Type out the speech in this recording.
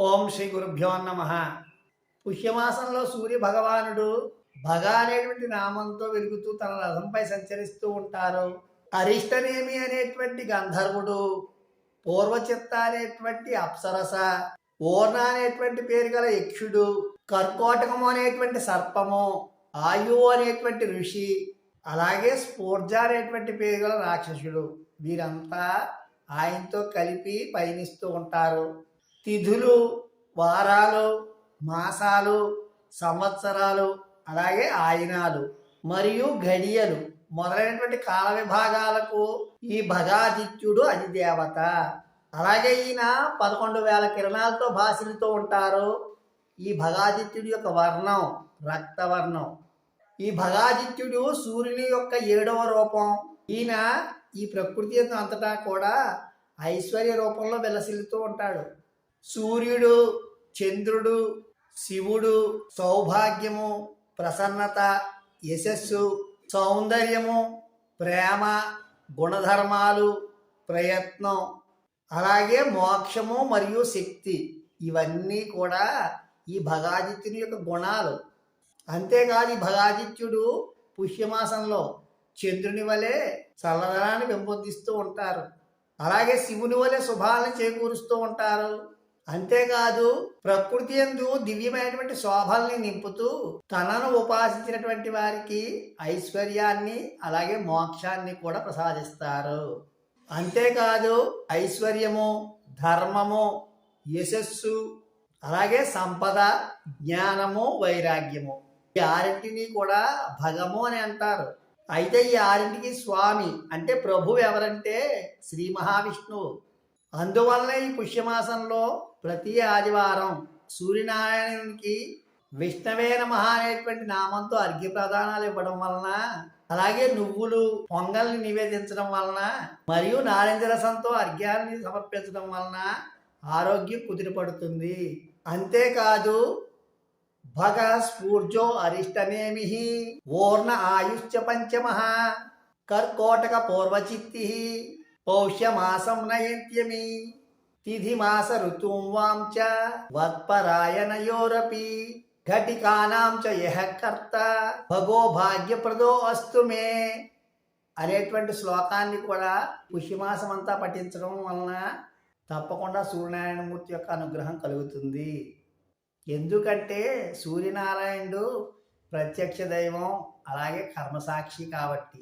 ఓం శ్రీ గురుభ్యో నమ. పుష్యమాసంలో సూర్య భగవానుడు భగ అనేటువంటి నామంతో వెలుగుతూ తన రథంపై సంచరిస్తూ ఉంటారు. అరిష్టనేమి అనేటువంటి గంధర్వుడు పూర్వచిత్త అనేటువంటి అప్సరస ఓర్ణ అనేటువంటి పేరు గల యక్షుడు కర్కోటకము అనేటువంటి సర్పము ఆయు అనేటువంటి ఋషి అలాగే స్ఫూర్జ అనేటువంటి పేరు గల రాక్షసుడు. వీరంతా ఆయనతో కలిపి పయనిస్తూ ఉంటారు. తిథులు వారాలు మాసాలు సంవత్సరాలు అలాగే ఆయనాలు మరియు గడియలు మొదలైనటువంటి కాల విభాగాలకు ఈ భగాదిత్యుడు అధిదేవత. అలాగే ఈయన పదకొండు వేల కిరణాలతో భాషలతో ఉంటారు. ఈ భగాదిత్యుడి యొక్క వర్ణం రక్తవర్ణం. ఈ భగాదిత్యుడు సూర్యుని యొక్క ఏడవ రూపం. ఈయన ఈ ప్రకృతి అంతటా కూడా ఐశ్వర్య రూపంలో విలసిల్లుతూ ఉంటాడు. సూర్యుడు చంద్రుడు శివుడు సౌభాగ్యము ప్రసన్నత యశస్సు సౌందర్యము ప్రేమ గుణధర్మాలు ప్రయత్నం. అలాగే మోక్షము మరియు శక్తి ఇవన్నీ కూడా ఈ భగాదిత్యుని యొక్క గుణాలు. అంతేకాదు ఈ భగాదిత్యుడు పుష్యమాసంలో చంద్రుని వలె చల్లదనాన్ని పెంపొందిస్తూ ఉంటారు. అలాగే శివుని వలె శుభాలను చేకూరుస్తూ ఉంటారు. అంతేకాదు ప్రకృతి ఎందు దివ్యమైనటువంటి శోభల్ని నింపుతూ తనను ఉపాసించినటువంటి వారికి ఐశ్వర్యాన్ని అలాగే మోక్షాన్ని కూడా ప్రసాదిస్తారు. అంతేకాదు ఐశ్వర్యము ధర్మము యశస్సు అలాగే సంపద జ్ఞానము వైరాగ్యము. ఈ ఆరింటిని కూడా భగము అని అంటారు. అయితే ఈ ఆరింటికి స్వామి అంటే ప్రభు ఎవరంటే శ్రీ మహావిష్ణువు. అందువలన ఈ పుష్యమాసంలో ప్రతి ఆదివారం సూర్యనారాయణునికి విష్ణవే నమః అనేటువంటి నామంతో అర్ఘ్య ప్రదానాలు ఇవ్వడం వలన అలాగే నువ్వులు పొంగల్ని నివేదించడం వలన మరియు నారింజ రసంతో అర్ఘ్యాన్ని సమర్పించడం వలన ఆరోగ్యం కుదిరిపడుతుంది. అంతేకాదు భగ స్ఫూర్జో అరిష్టనేమి ఓర్ణ ఆయుష్ పంచమ కర్కోటక పూర్వచిత్తి పౌష్యమాసం నయంత్యమి తిథి మాస ఋతుం వాం చ వత్పరాయణయోరపి ఘటికానాం చ యహ కర్త భగో భాగ్యప్రదో అస్తు మే అనేటువంటి శ్లోకాన్ని కూడా పుష్యమాసం అంతా పఠించడం వలన తప్పకుండా సూర్యనారాయణమూర్తి యొక్క అనుగ్రహం కలుగుతుంది. ఎందుకంటే సూర్యనారాయణుడు ప్రత్యక్ష దైవం అలాగే కర్మసాక్షి కాబట్టి.